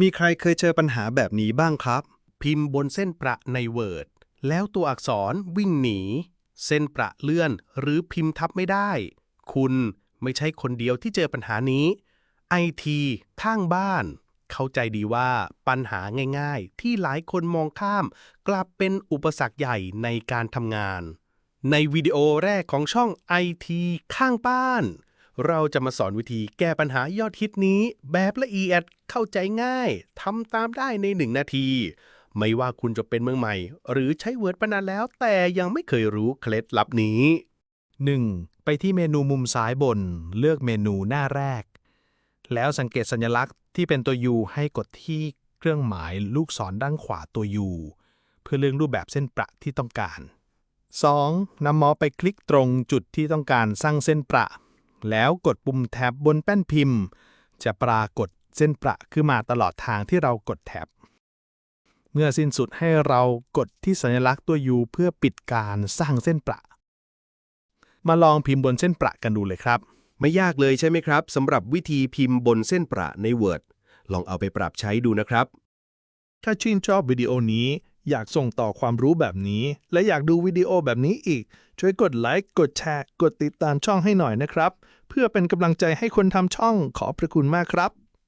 มีใครเคยเจอปัญหาแบบนี้บ้างครับ พิมพ์บนเส้นประใน Word แล้วตัวอักษรวิ่งหนี เส้นประเลื่อนหรือพิมพ์ทับไม่ได้ คุณไม่ใช่คนเดียวที่เจอปัญหานี้ไอทีข้างบ้าน เข้าใจดีว่าปัญหาง่ายๆ ที่หลายคนมองข้าม กลับเป็นอุปสรรคใหญ่ในการทำงาน ในวิดีโอแรกของช่องไอทีข้างบ้าน เราจะมาสอนวิธีแก้ปัญหายอดฮิตนี้ แบบละเอียดเข้าใจง่ายทำตามได้ในหนึ่งนาที ไม่ว่าคุณจะเป็นเมืองใหม่ หรือใช้เวิร์ดมานานแล้ว แต่ยังไม่เคยรู้เคล็ดลับนี้ 1. ไปที่เมนูมุมซ้ายบน เลือกเมนูหน้าแรก แล้วสังเกตสัญลักษณ์ที่เป็นตัว U ให้กดที่เครื่องหมายลูกศรด้านขวาตัว U เพื่อเลือกรูปแบบเส้นประที่ต้องการ 2. นำมาส์ไปคลิกตรงจุดที่ต้องการสร้างเส้นประ แล้วกดปุ่มแท็บบนแป้นพิมพ์ จะปรากฏเส้นประขึ้นมาตลอดทางที่เรากดแท็บ เมื่อสิ้นสุดให้เรากดที่สัญลักษณ์ตัว U เพื่อปิดการสร้างเส้นประ มาลองพิมพ์บนเส้นประกันดูเลยครับ ไม่ยากเลยใช่ไหมครับสำหรับวิธีพิมพ์บนเส้นประใน Word ลองเอาไปปรับใช้ดูนะครับ ถ้าชื่นชอบวิดีโอนี้ อยากส่งต่อความรู้แบบนี้ และอยากดูวิดีโอแบบนี้อีก ช่วยกดไลค์ กดแชร์ กดติดตามช่องให้หน่อยนะครับ เพื่อเป็นกำลังใจให้คนทำช่องขอบพระคุณมากครับ